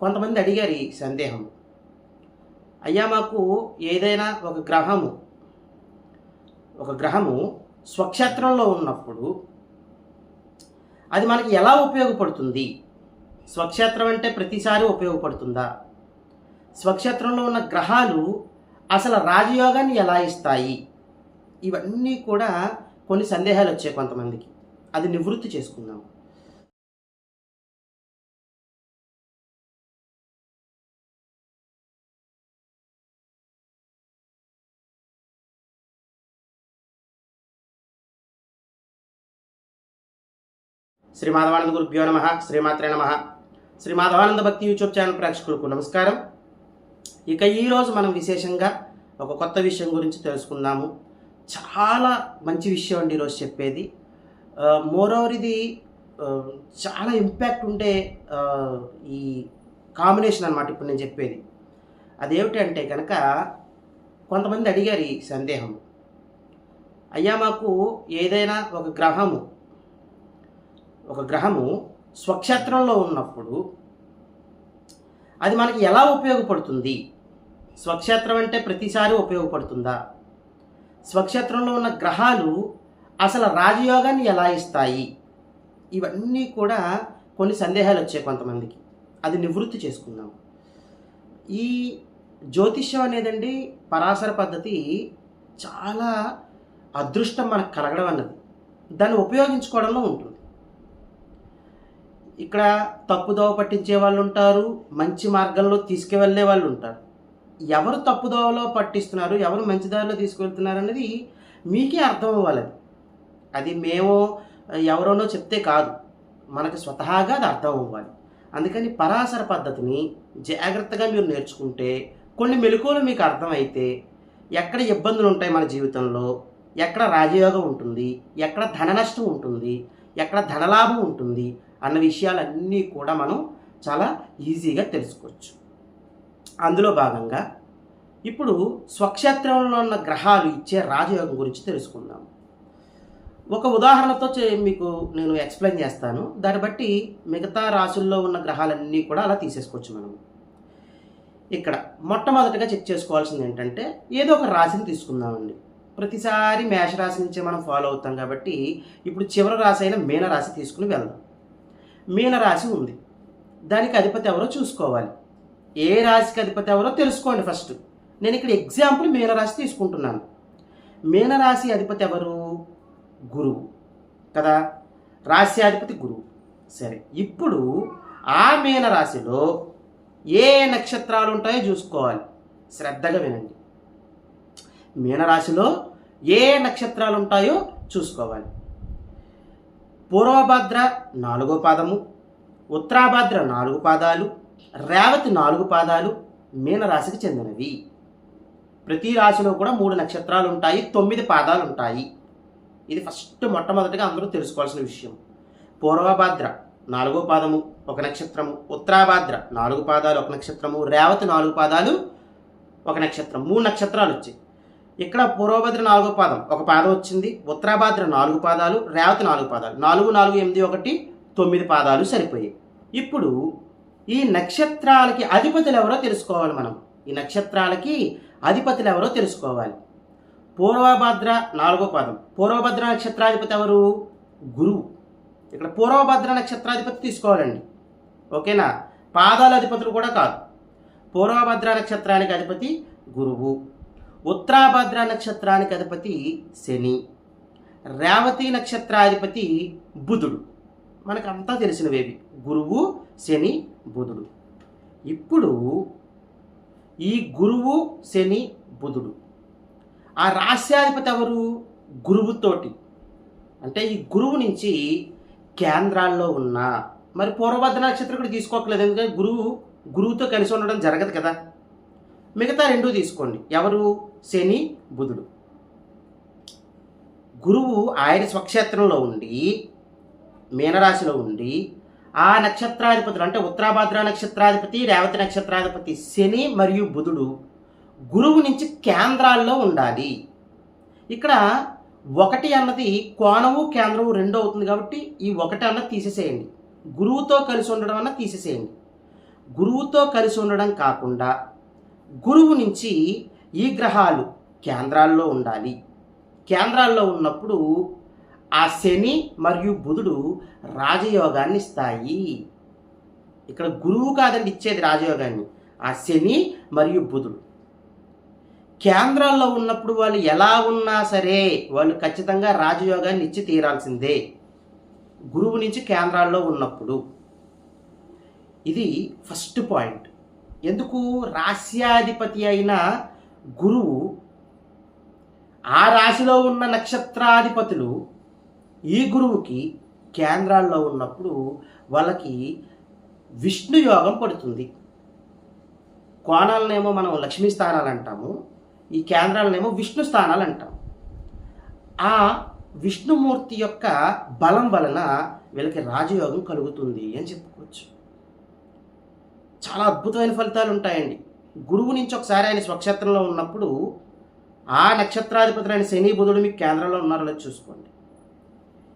కొంతమంది అడిగారు ఈ సందేహం. అయ్యా మాకు ఏదైనా ఒక గ్రహము ఒక గ్రహము స్వక్షేత్రంలో ఉన్నప్పుడు అది మనకి ఎలా ఉపయోగపడుతుంది? స్వక్షేత్రం అంటే ప్రతిసారి ఉపయోగపడుతుందా? స్వక్షేత్రంలో ఉన్న గ్రహాలు అసలు రాజయోగాన్ని ఎలా ఇస్తాయి? ఇవన్నీ కూడా కొన్ని సందేహాలు వచ్చాయి కొంతమందికి. అది నివృత్తి చేసుకుందాం. శ్రీ మాధవానంద గురుభ్యో నమ శ్రీమాత్రే నమ. శ్రీ మాధవానంద భక్తి యూట్యూబ్ ఛానల్ ప్రేక్షకులకు నమస్కారం. ఇక ఈరోజు మనం విశేషంగా ఒక కొత్త విషయం గురించి తెలుసుకుందాము. చాలా మంచి విషయం అండి ఈరోజు చెప్పేది. మోరోవర్ ఇది చాలా ఇంపాక్ట్ ఉండే ఈ కాంబినేషన్ అనమాట ఇప్పుడు నేను చెప్పేది. అదేమిటి అంటే కనుక కొంతమంది అడిగారు ఈ సందేహం. అయ్యా మాకు ఏదైనా ఒక గ్రహము ఒక గ్రహము స్వక్షేత్రంలో ఉన్నప్పుడు అది మనకి ఎలా ఉపయోగపడుతుంది? స్వక్షేత్రం అంటే ప్రతిసారి ఉపయోగపడుతుందా? స్వక్షేత్రంలో ఉన్న గ్రహాలు అసలు రాజయోగాన్ని ఎలా ఇస్తాయి? ఇవన్నీ కూడా కొన్ని సందేహాలు వచ్చాయి కొంతమందికి. అది నివృత్తి చేసుకుందాం. ఈ జ్యోతిష్యం అనేదండి పరాశర పద్ధతి చాలా అదృష్టం మనకు కలగడం అన్నది. దాన్ని ఉపయోగించుకోవడంలో ఉంటుంది. ఇక్కడ తప్పుదోవ పట్టించే వాళ్ళు ఉంటారు మంచి మార్గంలో తీసుకువెళ్ళే వాళ్ళు ఉంటారు. ఎవరు తప్పుదోవలో పట్టిస్తున్నారు ఎవరు మంచి దారిలో తీసుకువెళ్తున్నారు అనేది మీకే అర్థం అవ్వాలి అది. అది మేము ఎవరోనో చెప్తే కాదు. మనకు స్వతహాగా అది అర్థం అవ్వాలి. అందుకని పరాశర పద్ధతిని జాగ్రత్తగా మీరు నేర్చుకుంటే కొన్ని మెలకువలు మీకు అర్థమైతే ఎక్కడ ఇబ్బందులు ఉంటాయి మన జీవితంలో ఎక్కడ రాజయోగం ఉంటుంది ఎక్కడ ధన నష్టం ఉంటుంది ఎక్కడ ధనలాభం ఉంటుంది అన్న విషయాలన్నీ కూడా మనం చాలా ఈజీగా తెలుసుకోవచ్చు. అందులో భాగంగా ఇప్పుడు స్వక్షేత్రంలో ఉన్న గ్రహాలు ఇచ్చే రాజయోగం గురించి తెలుసుకుందాం. ఒక ఉదాహరణతో చే- మీకు నేను ఎక్స్ప్లెయిన్ చేస్తాను. దాన్ని బట్టి మిగతా రాసుల్లో ఉన్న గ్రహాలన్నీ కూడా అలా తీసేసుకోవచ్చు మనం. ఇక్కడ మొట్టమొదటిగా చెక్ చేసుకోవాల్సింది ఏంటంటే ఏదో ఒక రాశిని తీసుకుందామండి. ప్రతిసారి మేషరాశి నుంచే మనం ఫాలో అవుతాం కాబట్టి ఇప్పుడు చివరి రాశి అయిన మీనరాశి తీసుకుని వెళ్దాం. మీనరాశి ఉంది. దానికి అధిపతి ఎవరో చూసుకోవాలి. ఏ రాశికి అధిపతి ఎవరో తెలుసుకోండి ఫస్ట్. నేను ఇక్కడ ఎగ్జాంపుల్ మీనరాశి తీసుకుంటున్నాను. మీనరాశి అధిపతి ఎవరు? గురువు. కదా? రాశి అధిపతి గురువు. సరే ఇప్పుడు ఆ మీనరాశిలో ఏ నక్షత్రాలు ఉంటాయో చూసుకోవాలి. శ్రద్ధగా వినండి. మీనరాశిలో ఏ నక్షత్రాలు ఉంటాయో చూసుకోవాలి. పూర్వభద్ర నాలుగో పాదము ఉత్తరాభద్ర నాలుగు పాదాలు రేవతి నాలుగు పాదాలు మీనరాశికి చెందినవి. ప్రతి రాశిలో కూడా మూడు నక్షత్రాలు ఉంటాయి తొమ్మిది పాదాలు ఉంటాయి. ఇది ఫస్ట్ మొట్టమొదటిగా అందరూ తెలుసుకోవాల్సిన విషయం. పూర్వభద్ర నాలుగో పాదము ఒక నక్షత్రము. ఉత్తరాభద్ర నాలుగు పాదాలు ఒక నక్షత్రము. రేవతి నాలుగు పాదాలు ఒక నక్షత్రం. మూడు నక్షత్రాలు వచ్చాయి. ఇక్కడ పూర్వభద్ర నాలుగో పాదం ఒక పాదం వచ్చింది. ఉత్తరాభద్ర నాలుగు పాదాలు రేవతి నాలుగు పాదాలు. నాలుగు నాలుగు ఎనిమిది ఒకటి తొమ్మిది పాదాలు సరిపోయాయి. ఇప్పుడు ఈ నక్షత్రాలకి అధిపతులు ఎవరో తెలుసుకోవాలి మనం. ఈ నక్షత్రాలకి అధిపతులు ఎవరో తెలుసుకోవాలి. పూర్వభద్ర నాలుగో పాదం. పూర్వభద్ర నక్షత్రాధిపతి ఎవరు? గురువు. ఇక్కడ పూర్వభద్ర నక్షత్రాధిపతి తీసుకోవాలండి. ఓకేనా? పాదాల అధిపతులు కూడా కాదు. పూర్వభద్ర నక్షత్రానికి అధిపతి గురువు. ఉత్తరాభద్ర నక్షత్రానికి అధిపతి శని రేవతి నక్షత్రాధిపతి బుధుడు. మనకంతా తెలిసినవేవి. గురువు శని బుధుడు. ఇప్పుడు ఈ గురువు శని బుధుడు. ఆ రాశ్యాధిపతి ఎవరు? గురువుతోటి. అంటే ఈ గురువు నుంచి కేంద్రాల్లో ఉన్న. మరి పూర్వభద్ర నక్షత్రం కూడా తీసుకోకలేదు ఎందుకంటే గురువు గురువుతో కలిసి ఉండడం జరగదు కదా. మిగతా రెండు తీసుకోండి. ఎవరు? శని బుధుడు. గురువు ఆయన స్వక్షేత్రంలో ఉండి మీనరాశిలో ఉండి ఆ నక్షత్రాధిపతులు అంటే ఉత్తరాభద్ర నక్షత్రాధిపతి రేవతి నక్షత్రాధిపతి శని మరియు బుధుడు గురువు నుంచి కేంద్రాల్లో ఉండాలి. ఇక్కడ ఒకటి అన్నది కోణము కేంద్రము రెండు అవుతుంది కాబట్టి ఈ ఒకటి అన్నది తీసేసేయండి. గురువుతో కలిసి ఉండడం అన్న తీసేసేయండి. గురువుతో కలిసి ఉండడం కాకుండా గురువు నుంచి ఈ గ్రహాలు కేంద్రాల్లో ఉండాలి. కేంద్రాల్లో ఉన్నప్పుడు ఆ శని మరియు బుధుడు రాజయోగాన్ని ఇస్తాయి. ఇక్కడ గురువు కాదండి ఇచ్చేది రాజయోగాన్ని. ఆ శని మరియు బుధుడు. కేంద్రాల్లో ఉన్నప్పుడు వాళ్ళు ఎలా ఉన్నా సరే వాళ్ళు ఖచ్చితంగా రాజయోగాన్ని ఇచ్చి తీరాల్సిందే. గురువు నుంచి కేంద్రాల్లో ఉన్నప్పుడు. ఇది ఫస్ట్ పాయింట్. ఎందుకు? రాస్యాధిపతి అయిన గురువు ఆ రాశిలో ఉన్న నక్షత్రాధిపతులు ఈ గురువుకి కేంద్రాల్లో ఉన్నప్పుడు వాళ్ళకి విష్ణు యోగం పడుతుంది. కోణాలనేమో మనం లక్ష్మీ స్థానాలు అంటాము. ఈ కేంద్రాలనేమో విష్ణు స్థానాలు అంటాం. ఆ విష్ణుమూర్తి యొక్క బలం వలన వీళ్ళకి రాజయోగం కలుగుతుంది అని చెప్పుకోవచ్చు. చాలా అద్భుతమైన ఫలితాలు ఉంటాయండి. గురువు నుంచి ఒకసారి ఆయన స్వక్షేత్రంలో ఉన్నప్పుడు ఆ నక్షత్రాధిపతులైన శని బుధుడు మీకు కేంద్రంలో ఉన్నారో చూసుకోండి.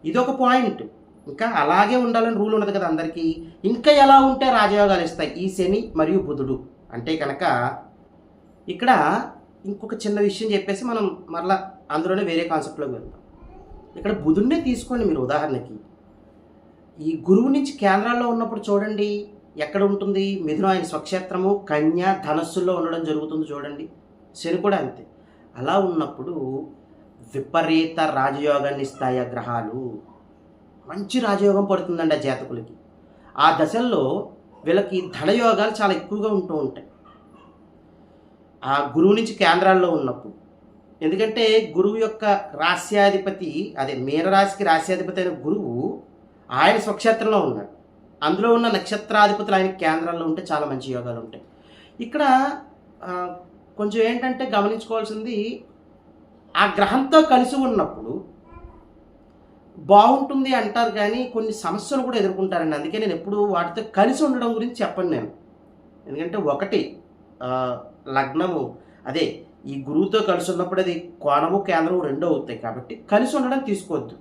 ఇది ఒక పాయింట్. ఇంకా అలాగే ఉండాలని రూల్ ఉన్నది కదా అందరికీ. ఇంకా ఎలా ఉంటే రాజయోగాలు ఇస్తాయి? ఈ శని మరియు బుధుడు. అంటే కనుక ఇక్కడ ఇంకొక చిన్న విషయం చెప్పేసి మనం మరలా అందులోనే వేరే కాన్సెప్ట్లోకి వెళ్తాం ఇక్కడ బుధుడినే తీసుకోండి మీరు ఉదాహరణకి. ఈ గురువు నుంచి కేంద్రాల్లో ఉన్నప్పుడు చూడండి ఎక్కడ ఉంటుంది మిథునం ఆయన స్వక్షేత్రము కన్య ధనస్సుల్లో ఉండడం జరుగుతుంది చూడండి. శని కూడా అంతే. అలా ఉన్నప్పుడు విపరీత రాజయోగాన్ని ఇస్తాయి ఆ గ్రహాలు. మంచి రాజయోగం పడుతుందండి ఆ జాతకులకి. ఆ దశల్లో వీళ్ళకి ధనయోగాలు చాలా ఎక్కువగా ఉంటూ ఉంటాయి. ఆ గురువు నుంచి కేంద్రాల్లో ఉన్నప్పుడు. ఎందుకంటే గురువు యొక్క రాస్యాధిపతి అదే మీనరాశికి రాస్యాధిపతి అయిన గురువు ఆయన స్వక్షేత్రంలో ఉన్నాడు. అందులో ఉన్న నక్షత్రాధిపతులు ఆయన కేంద్రాల్లో ఉంటే చాలా మంచి యోగాలు ఉంటాయి. ఇక్కడ కొంచెం ఏంటంటే గమనించుకోవాల్సింది ఆ గ్రహంతో కలిసి ఉన్నప్పుడు బాగుంటుంది అంటారు కానీ కొన్ని సమస్యలు కూడా ఎదుర్కొంటారండి. అందుకే నేను ఎప్పుడు వాటితో కలిసి ఉండడం గురించి చెప్పండి నేను. ఎందుకంటే ఒకటి లగ్నము అదే ఈ గురువుతో కలిసి ఉన్నప్పుడు అది కోణము కేంద్రము రెండో అవుతాయి కాబట్టి కలిసి ఉండడం తీసుకోవద్దు.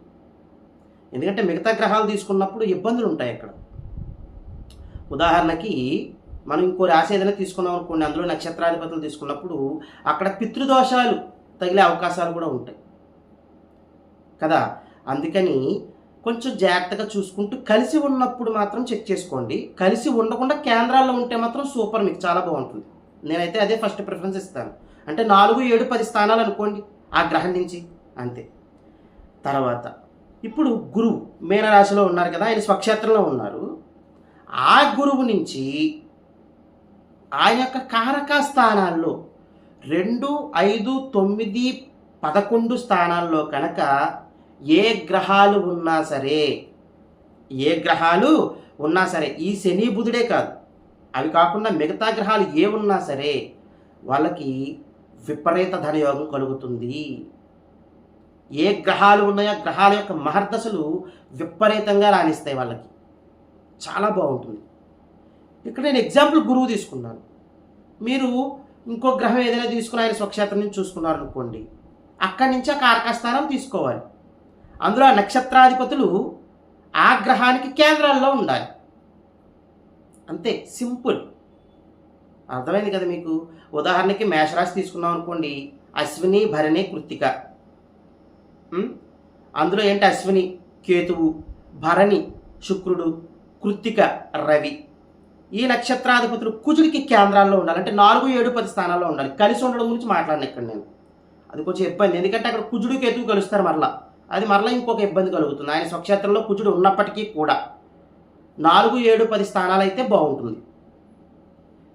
ఎందుకంటే మిగతా గ్రహాలు తీసుకున్నప్పుడు ఇబ్బందులు ఉంటాయి అక్కడ. ఉదాహరణకి మనం ఇంకో రాశి ఏదైనా తీసుకున్నాం అనుకోండి అందులో నక్షత్రాధిపతులు తీసుకున్నప్పుడు అక్కడ పితృదోషాలు తగిలే అవకాశాలు కూడా ఉంటాయి. కదా? అందుకని కొంచెం జాగ్రత్తగా చూసుకుంటూ కలిసి ఉన్నప్పుడు మాత్రం చెక్ చేసుకోండి. కలిసి ఉండకుండా కేంద్రాల్లో ఉంటే మాత్రం సూపర్ మీకు చాలా బాగుంటుంది. నేనైతే అదే ఫస్ట్ ప్రిఫరెన్స్ ఇస్తాను. అంటే నాలుగు ఏడు పది స్థానాలు అనుకోండి ఆ గ్రహం నుంచి అంతే. తర్వాత ఇప్పుడు గురువు మీనరాశిలో ఉన్నారు కదా ఆయన స్వక్షేత్రంలో ఉన్నారు. ఆ గురువు నుంచి ఆ యొక్క కారక స్థానాల్లో రెండు ఐదు తొమ్మిది పదకొండు స్థానాల్లో కనుక ఏ గ్రహాలు ఉన్నా సరే ఏ గ్రహాలు ఉన్నా సరే ఈ శని బుధుడే కాదు. అవి కాకుండా మిగతా గ్రహాలు ఏ ఉన్నా సరే వాళ్ళకి విపరీత ధనయోగం కలుగుతుంది. ఏ గ్రహాలు ఉన్నాయో గ్రహాల యొక్క మహర్దశలు విపరీతంగా రాణిస్తాయి వాళ్ళకి. చాలా బాగుంటుంది. ఇక్కడ నేను ఎగ్జాంపుల్ గురువు తీసుకున్నాను. మీరు ఇంకో గ్రహం ఏదైనా తీసుకుని ఆయన స్వక్షేత్రం నుంచి చూసుకున్నారు అనుకోండి అక్కడి నుంచి ఆ కార్కస్థానం తీసుకోవాలి. అందులో ఆ నక్షత్రాధిపతులు ఆ గ్రహానికి కేంద్రాల్లో ఉండాలి. అంతే సింపుల్. అర్థమైంది కదా మీకు? ఉదాహరణకి మేషరాశి తీసుకున్నాం అనుకోండి అశ్విని భరణి కృత్తిక. అందులో ఏంటి అశ్విని? కేతువు భరణి శుక్రుడు. కృత్తిక రవి. ఈ నక్షత్రాధిపతులు కుజుడికి కేంద్రాల్లో ఉండాలి. అంటే నాలుగు ఏడు పది స్థానాల్లో ఉండాలి. కలిసి ఉండడం గురించి మాట్లాడిన ఇక్కడ నేను. అది కొంచెం ఇబ్బంది. ఎందుకంటే అక్కడ కుజుడు కేతువు కలుస్తారు మరలా. అది మరలా ఇంకొక ఇబ్బంది కలుగుతుంది. ఆయన స్వక్షేత్రంలో కుజుడు ఉన్నప్పటికీ కూడా. నాలుగు ఏడు పది స్థానాలు అయితే బాగుంటుంది.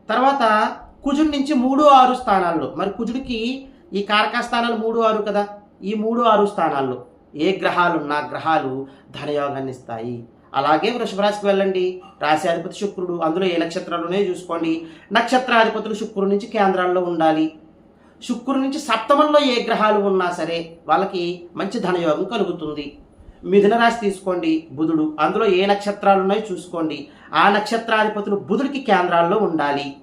తర్వాత కుజుడి నుంచి మూడు ఆరు స్థానాల్లో. మరి కుజుడికి ఈ కారకా స్థానాలు మూడు ఆరు కదా? ఈ మూడు ఆరు స్థానాల్లో ఏ గ్రహాలున్నా గ్రహాలు ధనయోగాన్ని ఇస్తాయి. అలాగే వృషభరాశికి వెళ్ళండి. రాశ్యాధిపతి శుక్రుడు అందులో ఏ నక్షత్రాలునే చూసుకోండి. నక్షత్రాధిపతులు శుక్రుడు నుంచి కేంద్రాల్లో ఉండాలి. శుక్రుడు నుంచి సప్తమంలో ఏ గ్రహాలు ఉన్నా సరే వాళ్ళకి మంచి ధనయోగం కలుగుతుంది. మిథున రాశి తీసుకోండి. బుధుడు అందులో ఏ నక్షత్రాలు ఉన్నాయో చూసుకోండి. ఆ నక్షత్రాధిపతులు బుధుడికి కేంద్రాల్లో ఉండాలి.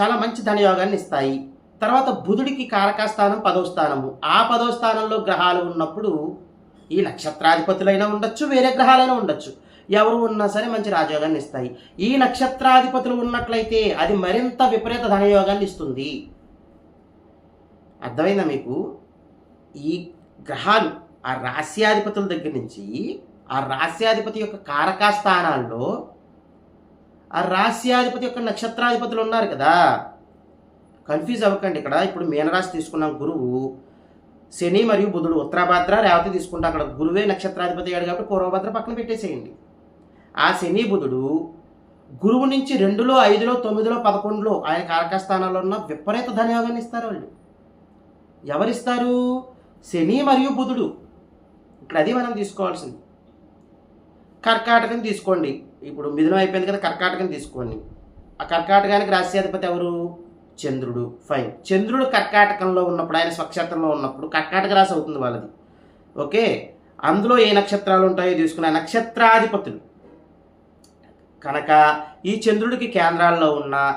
చాలా మంచి ధనయోగాన్ని ఇస్తాయి. తర్వాత బుధుడికి కారకస్థానం పదో స్థానము. ఆ పదో స్థానంలో గ్రహాలు ఉన్నప్పుడు ఈ నక్షత్రాధిపతులైనా ఉండొచ్చు వేరే గ్రహాలైనా ఉండొచ్చు. ఎవరు ఉన్నా సరే మంచి రాజయోగాన్ని ఇస్తాయి. ఈ నక్షత్రాధిపతులు ఉన్నట్లయితే అది మరింత విపరీత ధనయోగాన్ని ఇస్తుంది. అర్థమైందా మీకు? ఈ గ్రహాలు ఆ రాస్యాధిపతుల దగ్గర నుంచి ఆ రాస్యాధిపతి యొక్క కారకా స్థానాల్లో ఆ రాస్యాధిపతి యొక్క నక్షత్రాధిపతులు ఉన్నారు కదా. కన్ఫ్యూజ్ అవ్వకండి ఇక్కడ. ఇప్పుడు మీనరాశి తీసుకున్నాం గురువు. శని మరియు బుధుడు ఉత్తరాభద్ర రేవతి తీసుకుంటే అక్కడ గురువే నక్షత్రాధిపతి అయ్యాడు కాబట్టి పూర్వభద్ర పక్కన పెట్టేసేయండి. ఆ శని బుధుడు గురువు నుంచి రెండులో ఐదులో తొమ్మిదిలో పదకొండులో ఆయన కారకస్థానాల్లో ఉన్న విపరీత ధనయోగాన్ని ఇస్తారు వాళ్ళు. ఎవరిస్తారు? శని మరియు బుధుడు. ఇక్కడ అది మనం తీసుకోవాల్సింది. కర్కాటకం తీసుకోండి. ఇప్పుడు మిథునం అయిపోయింది కదా కర్కాటకం తీసుకోండి. ఆ కర్కాటకానికి రాశ్యాధిపతి ఎవరు? చంద్రుడు ఫైన్. చంద్రుడు కర్కాటకంలో ఉన్నప్పుడు ఆయన స్వక్షేత్రంలో ఉన్నప్పుడు కర్కాటక రాశి అవుతుంది వాళ్ళది. ఓకే? అందులో ఏ నక్షత్రాలు ఉంటాయో తీసుకున్న నక్షత్రాధిపతులు. కనుక ఈ చంద్రుడికి కేంద్రాల్లో ఉన్న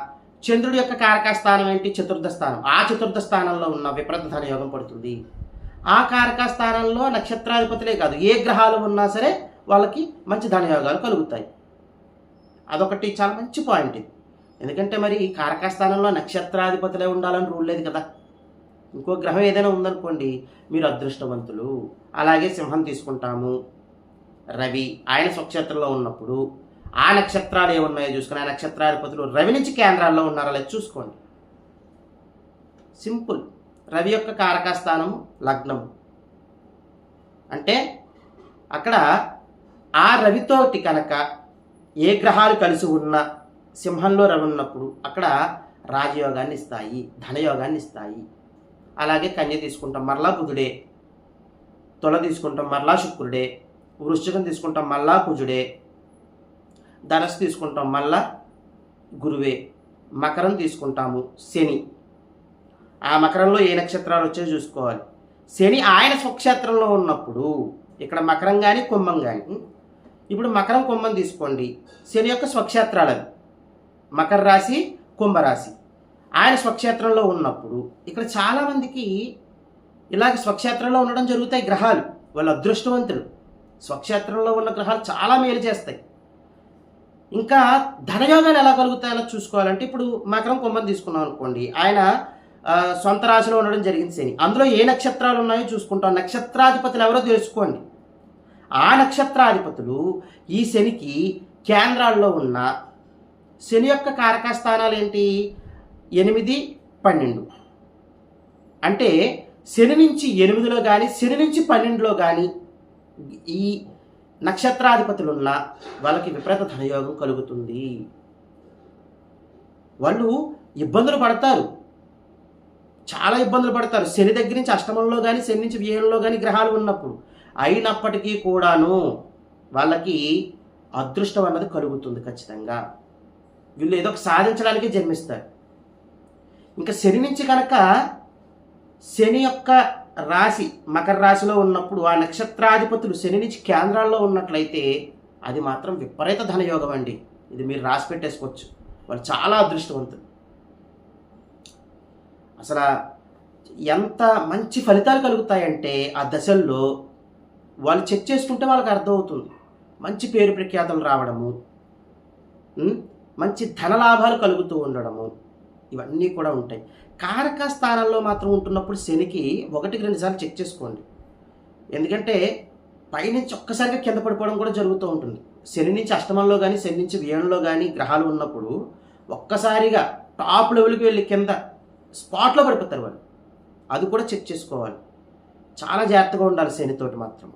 చంద్రుడి యొక్క కారక స్థానం ఏంటి? చతుర్థ స్థానం. ఆ చతుర్థ స్థానంలో ఉన్న విపరీత ధన యోగం పడుతుంది. ఆ కారక స్థానంలో నక్షత్రాధిపతులే కాదు. ఏ గ్రహాలు ఉన్నా సరే వాళ్ళకి మంచి ధనయోగాలు కలుగుతాయి. అదొకటి చాలా మంచి పాయింట్ ఇది. ఎందుకంటే మరి కారకస్థానంలో నక్షత్రాధిపతులే ఉండాలని రూల్ లేదు కదా. ఇంకో గ్రహం ఏదైనా ఉందనుకోండి మీరు అదృష్టవంతులు. అలాగే సింహం తీసుకుంటాము. రవి ఆయన స్వక్షేత్రంలో ఉన్నప్పుడు ఆ నక్షత్రాలు ఏమున్నాయో చూసుకుని ఆ నక్షత్రాధిపతులు రవి నుంచి కేంద్రాల్లో ఉన్నారా లేదు చూసుకోండి. సింపుల్. రవి యొక్క కారకస్థానం లగ్నం అంటే అక్కడ ఆ రవితోటి కనుక ఏ గ్రహాలు కలిసి ఉన్న సింహంలో రవి ఉన్నప్పుడు అక్కడ రాజయోగాన్ని ఇస్తాయి ధనయోగాన్ని ఇస్తాయి. అలాగే కన్య తీసుకుంటాం మరలా బుధుడే తొల తీసుకుంటాం మరలా శుక్రుడే. వృశ్చికం తీసుకుంటాం మళ్ళా కుజుడే. ధనస్సు తీసుకుంటాం మళ్ళా గురువే. మకరం తీసుకుంటాము శని. ఆ మకరంలో ఏ నక్షత్రాలు వచ్చాయో చూసుకోవాలి. శని ఆయన స్వక్షేత్రంలో ఉన్నప్పుడు ఇక్కడ మకరం కానీ కుంభం కానీ ఇప్పుడు మకరం కుంభం తీసుకోండి. శని యొక్క స్వక్షేత్రాలు అవి మకర రాశి కుంభరాశి. ఆయన స్వక్షేత్రంలో ఉన్నప్పుడు ఇక్కడ చాలామందికి ఇలాగ స్వక్షేత్రంలో ఉండడం జరుగుతాయి గ్రహాలు. వాళ్ళు అదృష్టవంతులు. స్వక్షేత్రంలో ఉన్న గ్రహాలు చాలా మేలు చేస్తాయి. ఇంకా ధనయోగాలు ఎలా కలుగుతాయో చూసుకోవాలంటే ఇప్పుడు మకరం కుంభం తీసుకున్నాం అనుకోండి. ఆయన సొంత రాశిలో ఉండడం జరిగింది శని. అందులో ఏ నక్షత్రాలు ఉన్నాయో చూసుకుంటాం. నక్షత్రాధిపతులు ఎవరో తెలుసుకోండి. ఆ నక్షత్రాధిపతులు ఈ శనికి కేంద్రాల్లో ఉన్న శని యొక్క కారక స్థానాలు ఏంటి? ఎనిమిది పన్నెండు. అంటే శని నుంచి ఎనిమిదిలో కానీ శని నుంచి పన్నెండులో కానీ ఈ నక్షత్రాధిపతులు ఉన్న వాళ్ళకి విపరీత ధనయోగం కలుగుతుంది. వాళ్ళు ఇబ్బందులు పడతారు. చాలా ఇబ్బందులు పడతారు. శని దగ్గర నుంచి అష్టమంలో కానీ శని నుంచి వ్యయంలో కానీ గ్రహాలు ఉన్నప్పుడు అయినప్పటికీ కూడాను వాళ్ళకి అదృష్టం అన్నది కలుగుతుంది ఖచ్చితంగా. వీళ్ళు ఏదో ఒక సాధించడానికి జన్మిస్తారు. ఇంకా శని నుంచి కనుక శని యొక్క రాశి మకర రాశిలో ఉన్నప్పుడు ఆ నక్షత్రాధిపతులు శని నుంచి కేంద్రాల్లో ఉన్నట్లయితే అది మాత్రం విపరీత ధనయోగం అండి. ఇది మీరు రాసి పెట్టేసుకోవచ్చు. వాళ్ళు చాలా అదృష్టవంతులు. అసలు ఎంత మంచి ఫలితాలు కలుగుతాయంటే ఆ దశల్లో వాళ్ళు చెక్ చేసుకుంటే వాళ్ళకి అర్థమవుతుంది. మంచి పేరు ప్రఖ్యాతలు రావడము. మంచి ధనలాభాలు కలుగుతూ ఉండడము. ఇవన్నీ కూడా ఉంటాయి. కారక స్థానాల్లో మాత్రం ఉంటున్నప్పుడు శనికి ఒకటికి రెండుసార్లు చెక్ చేసుకోండి. ఎందుకంటే పైనుంచి ఒక్కసారిగా కింద పడిపోవడం కూడా జరుగుతూ ఉంటుంది. శని నుంచి అష్టమంలో కానీ శని నుంచి వ్యయంలో కానీ గ్రహాలు ఉన్నప్పుడు ఒక్కసారిగా టాప్ లెవెల్కి వెళ్ళి కింద స్పాట్లో పడిపోతారు వాళ్ళు. అది కూడా చెక్ చేసుకోవాలి. చాలా జాగ్రత్తగా ఉండాలి శనితోటి మాత్రం.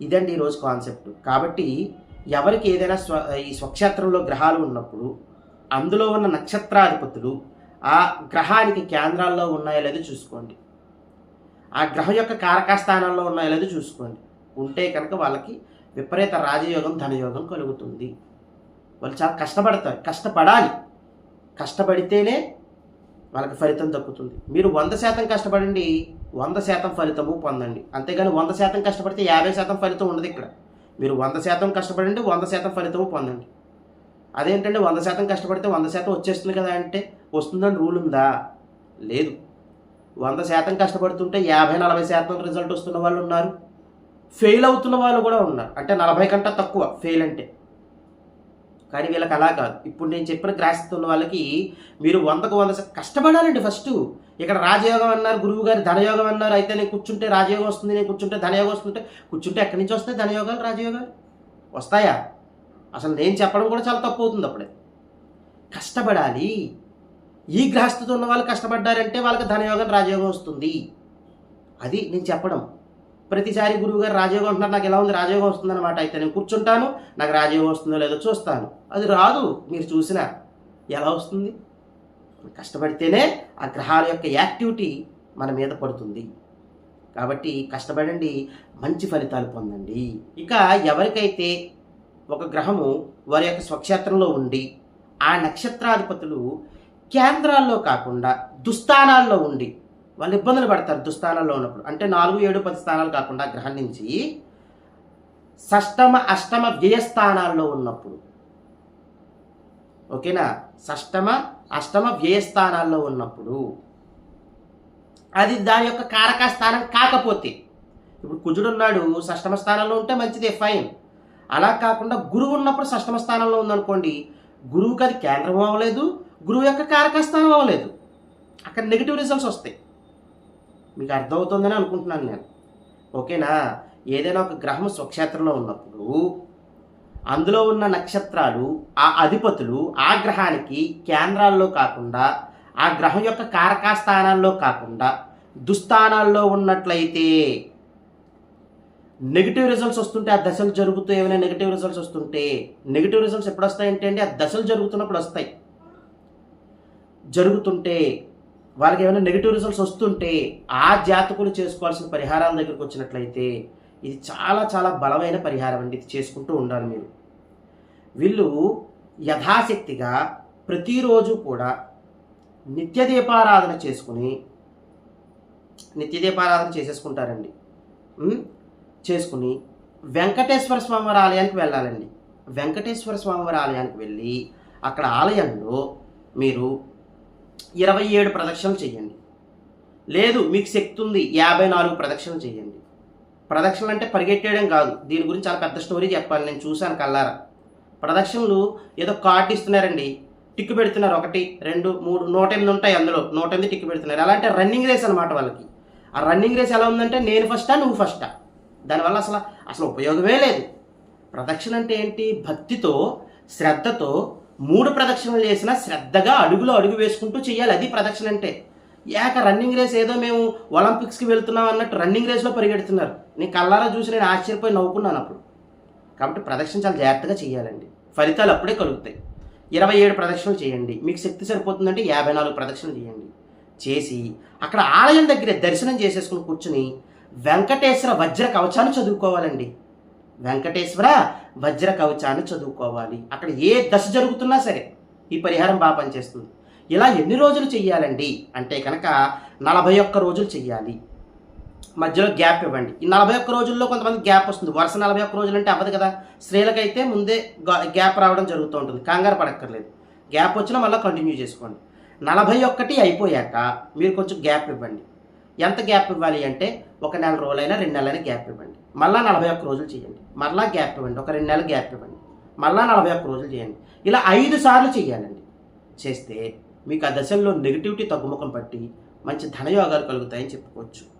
ఇదండి ఈరోజు కాన్సెప్ట్. కాబట్టి ఎవరికి ఏదైనా స్వ ఈ స్వక్షేత్రంలో గ్రహాలు ఉన్నప్పుడు అందులో ఉన్న నక్షత్రాధిపతులు ఆ గ్రహానికి కేంద్రాల్లో ఉన్నాయో లేదో చూసుకోండి. ఆ గ్రహం యొక్క కారక ఉన్నాయో లేదో చూసుకోండి. ఉంటే కనుక వాళ్ళకి విపరీత రాజయోగం ధనయోగం కలుగుతుంది. వాళ్ళు చాలా కష్టపడతారు కష్టపడాలి. కష్టపడితేనే వాళ్ళకి ఫలితం దక్కుతుంది. మీరు వంద శాతం కష్టపడండి వంద శాతం ఫలితము పొందండి. అంతేగాని వంద శాతం కష్టపడితే యాభై శాతం ఫలితం ఉండదు ఇక్కడ. మీరు వంద శాతం కష్టపడండి వంద శాతం ఫలితం పొందండి. అదేంటంటే వంద శాతం కష్టపడితే వంద శాతం వచ్చేస్తుంది కదా అంటే వస్తుందని రూల్ ఉందా? లేదు. వంద శాతం కష్టపడుతుంటే యాభై నలభై శాతం రిజల్ట్ వస్తున్న వాళ్ళు ఉన్నారు. ఫెయిల్ అవుతున్న వాళ్ళు కూడా ఉన్నారు. అంటే నలభై కంటే తక్కువ ఫెయిల్ అంటే. కానీ వీళ్ళకి అలా కాదు. ఇప్పుడు నేను చెప్పిన గ్రాస్ ఉన్న వాళ్ళకి మీరు వందకు వంద కష్టపడాలండి ఫస్ట్ ఇక్కడ రాజయోగం అన్నారు గురువు గారు ధనయోగం అన్నారు అయితే నేను కూర్చుంటే రాజయోగం వస్తుంది నేను కూర్చుంటే ధనయోగం వస్తుంటే కూర్చుంటే ఎక్కడి నుంచి వస్తాయి ధనయోగాలు రాజయోగాలు? వస్తాయా? అసలు నేను చెప్పడం కూడా చాలా తప్పు అవుతుంది అప్పుడే. కష్టపడాలి. ఈ గ్రహస్థితి ఉన్న వాళ్ళు కష్టపడ్డారంటే వాళ్ళకి ధనయోగం రాజయోగం వస్తుంది. అది నేను చెప్పడం. ప్రతిసారి గురువు గారు రాజయోగం అంటున్నారు నాకు ఎలా ఉంది రాజయోగం వస్తుంది అనమాట అయితే నేను కూర్చుంటాను నాకు రాజయోగం వస్తుందో లేదో చూస్తాను. అది రాదు మీరు చూసినా. ఎలా వస్తుంది? కష్టపడితేనే ఆ గ్రహాల యొక్క యాక్టివిటీ మన మీద పడుతుంది. కాబట్టి కష్టపడండి మంచి ఫలితాలు పొందండి. ఇక ఎవరికైతే ఒక గ్రహము వారి యొక్క స్వక్షేత్రంలో ఉండి ఆ నక్షత్రాధిపతులు కేంద్రాల్లో కాకుండా దుస్థానాల్లో ఉండి వాళ్ళు ఇబ్బందులు పడతారు దుస్థానాల్లో ఉన్నప్పుడు. అంటే నాలుగు ఏడు పది స్థానాలు కాకుండా గ్రహం నుంచి షష్టమ అష్టమ వ్యయస్థానాల్లో ఉన్నప్పుడు. ఓకేనా? షష్టమ అష్టమ వ్యయస్థానాల్లో ఉన్నప్పుడు అది దాని యొక్క కారక స్థానం కాకపోతే ఇప్పుడు కుజుడు ఉన్నాడు షష్టమ స్థానంలో ఉంటే మంచిదే ఫైన్ అలా కాకుండా గురువు ఉన్నప్పుడు షష్టమ స్థానంలో ఉందనుకోండి గురువుకి అది కేంద్రం అవ్వలేదు గురువు యొక్క కారక స్థానం అవ్వలేదు. అక్కడ నెగిటివ్ రిజల్ట్స్ వస్తాయి. మీకు అర్థమవుతుందని అనుకుంటున్నాను నేను. ఓకేనా? ఏదైనా ఒక గ్రహం స్వక్షేత్రంలో ఉన్నప్పుడు అందులో ఉన్న నక్షత్రాలు ఆ అధిపతులు ఆ గ్రహానికి కేంద్రాల్లో కాకుండా ఆ గ్రహం యొక్క కారకాస్థానాల్లో కాకుండా దుస్థానాల్లో ఉన్నట్లయితే నెగిటివ్ రిజల్ట్స్ వస్తుంటే ఆ దశలు జరుగుతూ ఏమైనా నెగిటివ్ రిజల్ట్స్ వస్తుంటే నెగిటివ్ రిజల్ట్స్ ఎప్పుడు వస్తాయంటే అండి? ఆ దశలు జరుగుతున్నప్పుడు వస్తాయి. జరుగుతుంటే వాళ్ళకి ఏమైనా నెగిటివ్ రిజల్ట్స్ వస్తుంటే ఆ జాతకులు చేసుకోవాల్సిన పరిహారాల దగ్గరికి వచ్చినట్లయితే ఇది చాలా చాలా బలమైన పరిహారం అండి. ఇది చేసుకుంటూ ఉండాలి మీరు. వీళ్ళు యథాశక్తిగా ప్రతిరోజు కూడా నిత్య దీపారాధన చేసుకుని నిత్య దీపారాధన చేసేసుకుంటారండి చేసుకుని వెంకటేశ్వర స్వామివారి ఆలయానికి వెళ్ళాలండి. వెంకటేశ్వర స్వామివారి ఆలయానికి వెళ్ళి అక్కడ ఆలయంలో మీరు ఇరవై ఏడు ప్రదక్షిణలు చేయండి. లేదు మీకు శక్తి ఉంది యాభై నాలుగు ప్రదక్షిణలు చేయండి. ప్రదక్షిణలు అంటే పరిగెట్టేయడం కాదు. దీని గురించి చాలా పెద్ద స్టోరీ చెప్పాలి నేను చూశాను కల్లారా ప్రదక్షిణలు ఏదో కార్డు ఇస్తున్నారండి టిక్కు పెడుతున్నారు. ఒకటి రెండు మూడు నూట ఎనిమిది ఉంటాయి అందులో. నూట ఎనిమిది టిక్కు పెడుతున్నారు. ఎలా అంటే రన్నింగ్ రేస్ అనమాట వాళ్ళకి. ఆ రన్నింగ్ రేస్ ఎలా ఉందంటే నేను ఫస్టా నువ్వు ఫస్టా దానివల్ల అసలు అసలు ఉపయోగమే లేదు. ప్రదక్షిణ అంటే ఏంటి? భక్తితో శ్రద్ధతో మూడు ప్రదక్షిణలు చేసినా శ్రద్ధగా అడుగులో అడుగు వేసుకుంటూ చేయాలి. అది ప్రదక్షిణ అంటే. ఏక రన్నింగ్ రేస్ ఏదో మేము ఒలింపిక్స్కి వెళ్తున్నాం అన్నట్టు రన్నింగ్ రేస్లో పరిగెడుతున్నారు. నేను కళ్ళారా చూసి నేను ఆశ్చర్యపోయి నవ్వుకున్నాను అప్పుడు. కాబట్టి ప్రదక్షిణ చాలా జాగ్రత్తగా చేయాలండి. ఫలితాలు అప్పుడే కలుగుతాయి. ఇరవై ఏడు ప్రదక్షిణలు చేయండి. మీకు శక్తి సరిపోతుందంటే యాభై నాలుగు ప్రదక్షిణలు చేయండి. చేసి అక్కడ ఆలయం దగ్గర దర్శనం చేసేసుకుని కూర్చుని వెంకటేశ్వర వజ్ర కవచాన్ని చదువుకోవాలండి. వెంకటేశ్వర వజ్ర కవచాన్ని చదువుకోవాలి. అక్కడ ఏ దశ జరుగుతున్నా సరే ఈ పరిహారం బాగా పనిచేస్తుంది. ఇలా ఎన్ని రోజులు చెయ్యాలండి? అంటే కనుక నలభై ఒక్క రోజులు చెయ్యాలి. మధ్యలో గ్యాప్ ఇవ్వండి. ఈ నలభై ఒక్క రోజుల్లో కొంతమంది గ్యాప్ వస్తుంది. వరుస నలభై ఒక్క రోజులు అంటే అవ్వదు కదా. స్త్రీలకైతే ముందే గ్యాప్ రావడం జరుగుతూ ఉంటుంది. కంగారు పడక్కర్లేదు. గ్యాప్ వచ్చినా మళ్ళీ కంటిన్యూ చేసుకోండి. నలభై ఒక్కటి అయిపోయాక మీరు కొంచెం గ్యాప్ ఇవ్వండి. ఎంత గ్యాప్ ఇవ్వాలి అంటే ఒక నెల రోజులైనా రెండు నెలలైనా గ్యాప్ ఇవ్వండి. మళ్ళీ నలభై ఒక్క రోజులు చేయండి. మళ్ళీ గ్యాప్ ఇవ్వండి. ఒక రెండు నెలలు గ్యాప్ ఇవ్వండి. మళ్ళీ నలభై ఒక్క రోజులు చేయండి. ఇలా ఐదు సార్లు చేయాలండి. చేస్తే మీకు ఆ దశల్లో నెగిటివిటీ తగ్గుముఖం పట్టి మంచి ధనయోగాలు కలుగుతాయని చెప్పుకోవచ్చు.